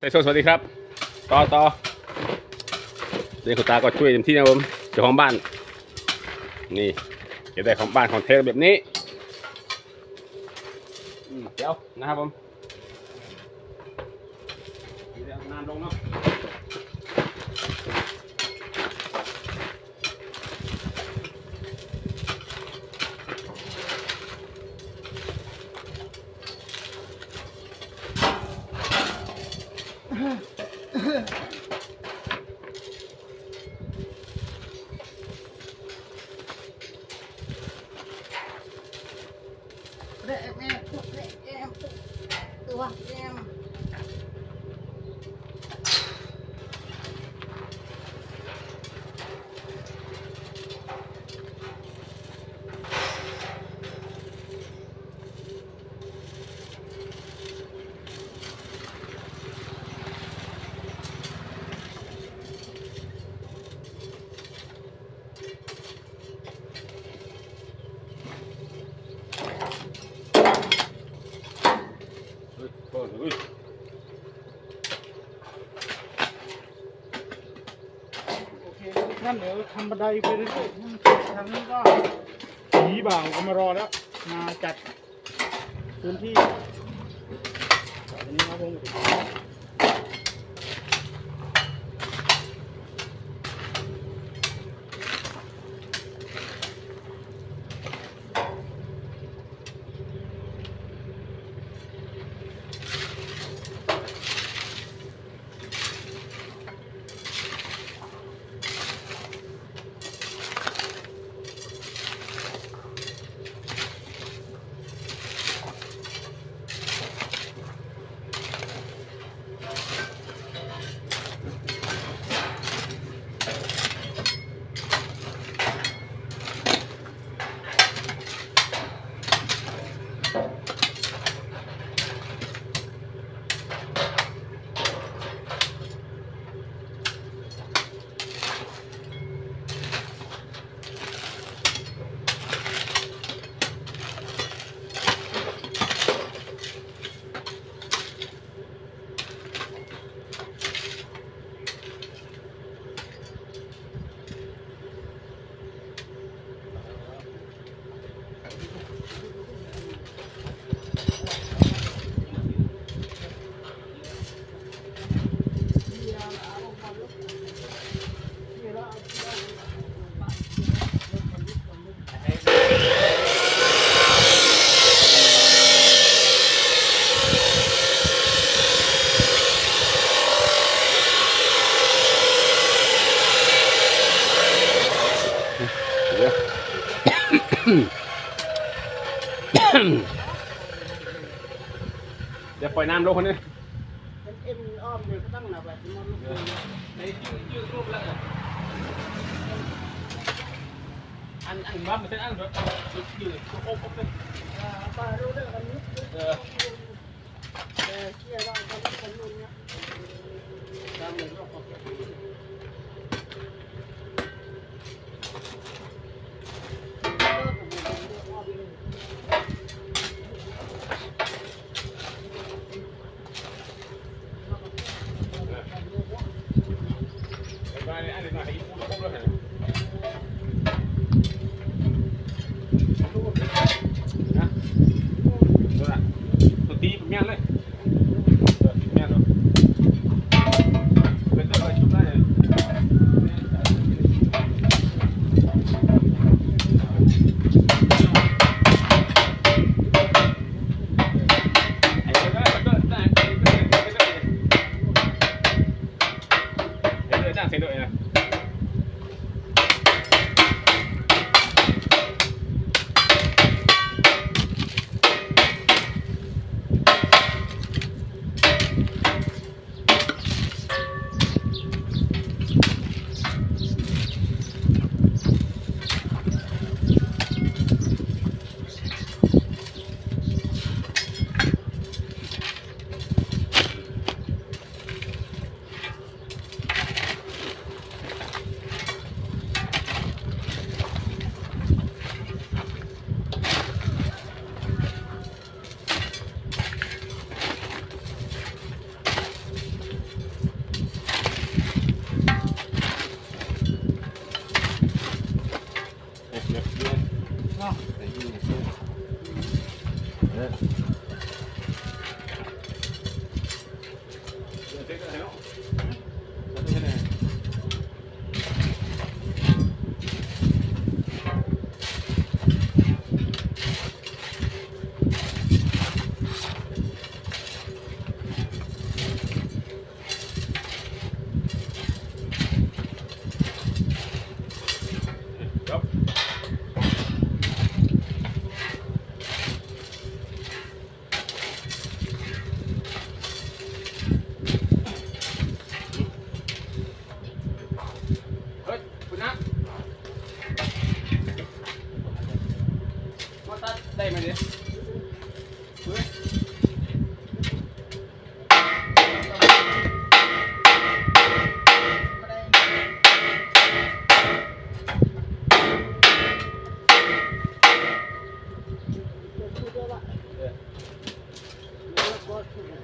ไซโซสวัสดีครับ ต่อต่อเดี๋ยวคุณตาก็ช่วยเต็มที่นะผมเจ้าของบ้าน นี่เก็บได้ของบ้านของเทสแบบนี้เดี๋ยวนะครับผมเดี๋ยวน้ำลงเนาะเฮ้ยเปิดเฮ้ย โอเค ท่านเดี๋ยวทำบันไดไปเรื่อยๆทางนี้ก็ผีบ่าวก็มารอแล้ว มาจัดพื้นที่อันนี้ครับผม ปล่อยน้ำลงคนนี้เป็นเอ็นอ้อมเดี๋ยวก็ตั้งหนักแบบนี้มันลูกเลยในยืดยืดรูปแล้วอันอันบ้ามันเป็นอันแบบยืดโค้งๆเป็นอ่าป้ารู้เรื่องอันนี้เออเออเชี่ยว่าเขาเป็นคนนู้นเนี่ยตามเลยว่าเขาเป็นคนรุ่นอ้อ Yep, yep, 哎 ตัด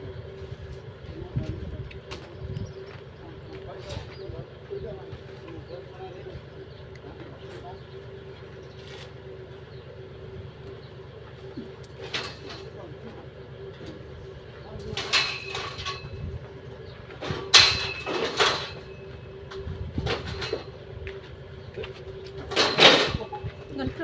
ไ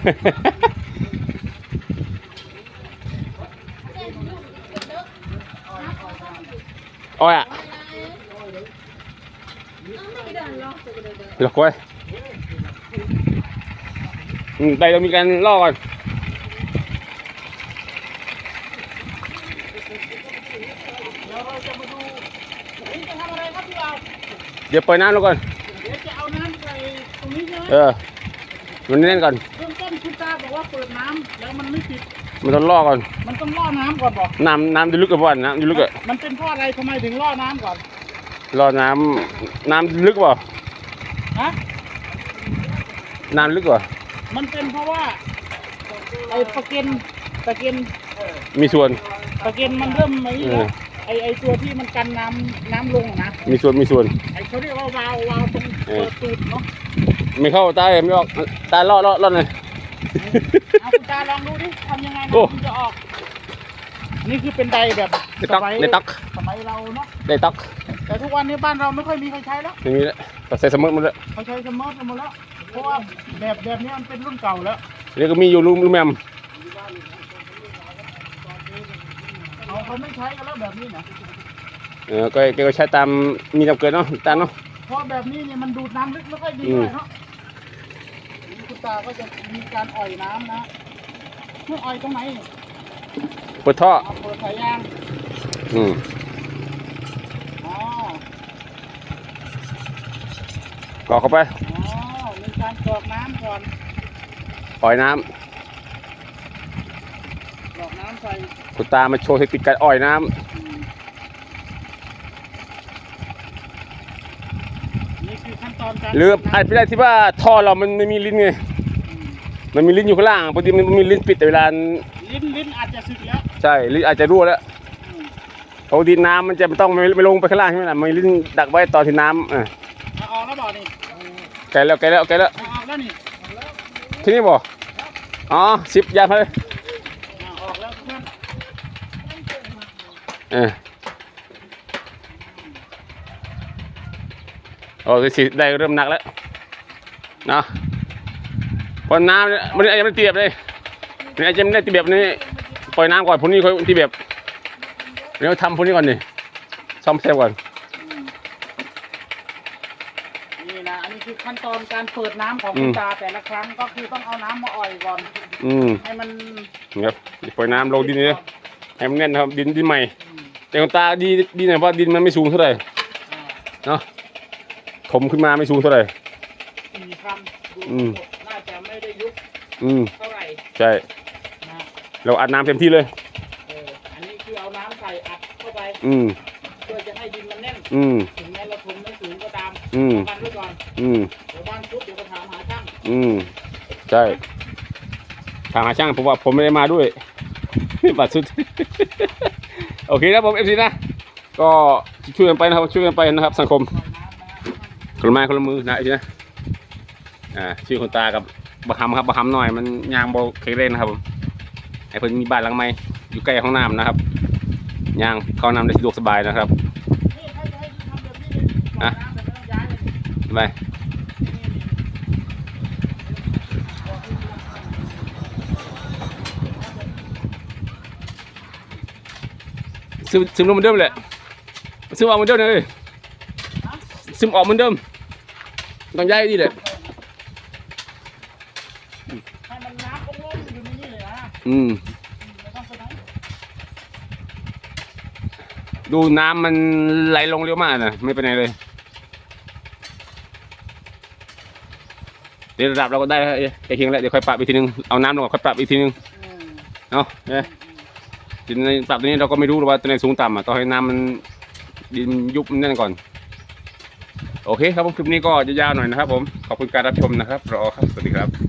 โอ้ยอะไม่เดินหรอกหลอกไว้อืมไปเรามีการล่อก่อนเดี๋ยวเราจะมาดูนี่จะทำอะไรครับพี่บ่าวเดี๋ยวเปิดน้ำแล้วก่อน เดี๋ยวจะเอาน้ำใส่ตรงนี้ใช่ไหมเออ มันแน่นก่อนเบื้องต้นคุณตาบอกว่าเปิดน้ำแล้วมันไม่ติด มันต้องล่อก่อน มันต้องล่อน้ำก่อนบอกน้ำน้ำจะลึกกับวันน้ำจะลึกอะมันเป็นเพราะอะไรทำไมถึงล่อน้ำก่อนล่อน้ำน้ำลึกเปล่าฮะน้ำลึกเปล่ามันเป็นเพราะว่าไอ้ตะเกียนตะเกียนมีส่วนตะเกียนมันเริ่มไอ้เอแล้อวไอ้ไอ้ตัวที่มันกันน้ำน้ำลงอะนะ มีส่วนมีส่วนไอ้เขาเรียกว่าวาล์ววาล์วตรงเออเปิดตูดเนาะ ไม่เข้าตาเลยไม่ออกตาล่อล่อล่อเลย เอาคุณตาลองดูดิทำยังไงโอ้น้ำมันจะออก นี่คือเป็นไดแบบในตักสมัยในตักสมัยเราเนาะในตักแต่ทุกวันนี้บ้านเราไม่ค่อยมีใครใช้แล้วไม่มีแล้วตัดใส่สมุดหมันเลยเขาใช้สมาร์ทกันหมดแล้วเพราะว่าแบบแบบนี้มันเป็นรุ่นเก่าแล้วเดี๋ยวก็มีอยู่ลุงลุงแมมเขาเขาไม่ใช้กันแล้วแบบนี้นะเออก็แกก็ใช้ตามมีจำเกินเนาะตามเนาะเพราะแบบนี้เนี่ยมันดูดน้ำลึกไม่ค่อยดีอืมด้วยเนาะนี่คุณ ตาก็จะมีการอ่อยน้ำนะเมื่ออ่อยตรงไหนเปิดท่อเอาเปิดสายยางอืมอ๋อกรอกเข้าไปอ๋อมีการกรอกน้ำก่อนปล่อยน้กรอกน้ำใส่ำคุณตามาโชว์เทคนิคการอ่อยน้อืมนี่คือขั้นตอนการำหรืออาจไม่ได้ที่ว่าท่อเรามันไม่มีลิ้นไงอื มมันมีลิ้นอยู่ข้างล่างพอดีมันมีลิ้นปิดแต่เวลา ลิ้นลิ้นอาจจะสึกแล้วใช่ลิ้นอาจจะรั่วแล้วอืมเพราะดินน้ำมันจะไม่ต้องไม่ไม่ลงไปข้างล่างใช่ไหมล่ะมันมีลิ้นดักไว้ตอนที่น้ำอะเอาออกแล้วบอกนี่ไกลแล้วไกลแล้วไกลแล้วเอาออกแล้วนี่ที่นี่บ่อ๋อสิบยาไปเลยเอาออกแล้วทุกท่านเออโอ้ยสิได้เริ่มหนักแล้วเนาะเพอน้ำเนี่ยมันอาจจะไม่ตีแบบเลยมันอาจจะไม่ได้ตีแบบนี้ปล่อยน้ำก่อนพวกนี้ค่อยตีแบบเดี๋ยวทำพวกนี้ก่อนดิซ่อมแซมก่อนนี่นะอันนี้คือขั้นตอนการเปิดน้ำของอืคุมณตาแต่ละครั้งก็คือต้องเอาน้ำมาอ่อยก่อนอืมให้มันครับปล่อยน้ำลงดินนี่ให้มันแน่นนะครับดินดินใหม่ แต่ของตาดีดีหน่อยเพราะดินมันไม่สูงเท่าไหร่อ่าเนาะถมขึ้นมาไม่สูงเท่าไหร่สี่คันดูอืมน่าจะไม่ได้ยุบ อืม เท่าไหร่ใช่ นะเราอัดน้ำเต็มที่เลย เอออันนี้คือคือเอาน้ำใส่อัดเข้าไปอืม เพื่อจะให้ดินมันแน่น อืม ถึงแม้เราทนไม่สูงก็ตามอืม กันไว้ก่อนอืม เดี๋ยวบ้านปุ๊บเดี๋ยวไปถามหาช่างอืม ใช่ทางหาช่างผมว่าผมไม่ได้มาด้วย บัตรสุด โอเคนะผมเอฟซีนะ ก็ช่วยกันไปนะครับ ช่วยกันไปนะครับ สังคมคนละไม้คนละมือนะเอฟซีนะ อ่า ชื่อคนตากับ บะฮัมครับบะฮัมหน่อยมันยางโบเคยเล่นนะครับผมไอ้เพิ่นมีบ้านหลังใหม่อยู่ใกล้ห้องน้ำนะครับยางเข้าน้ำได้สะดวกสบายนะครับนี่ให้ให้ทำแบบนี้เลยก่อนน้ำแต่ไม่ต้องย้ายเลยไปซึมซึมลงเหมือนเดิมแหละซึมออกเหมือนเดิมเลยซึมออกเหมือนเดิมต้องย้ายดีแหละ ให้มันน้ำโล่งๆอยู่ในนี่เลยนะ อืมไม่ต้องไปไหนดูน้ำมันไหลลงเร็วมากนะไม่ไปไหนเลยเดี๋ยวระดับเราก็ได้แล้วเอ๊ะใกล้เคียงแล้วเดี๋ยวค่อยปรับอีกทีนึงเอาน้ำลงก่อนค่อยปรับอีกทีนึงอืมเนาะเนี่ยดินในปรับตัวนี้เราก็ไม่รู้หรอกว่าตัวไหนสูงต่ำอะต้องให้น้ำมันดินมันยุบมันนั่นก่อน โอเคครับผมคลิปนี้ก็จะยาวหน่อยนะครับผมขอบคุณการรับชมนะครับรอครับสวัสดีครับ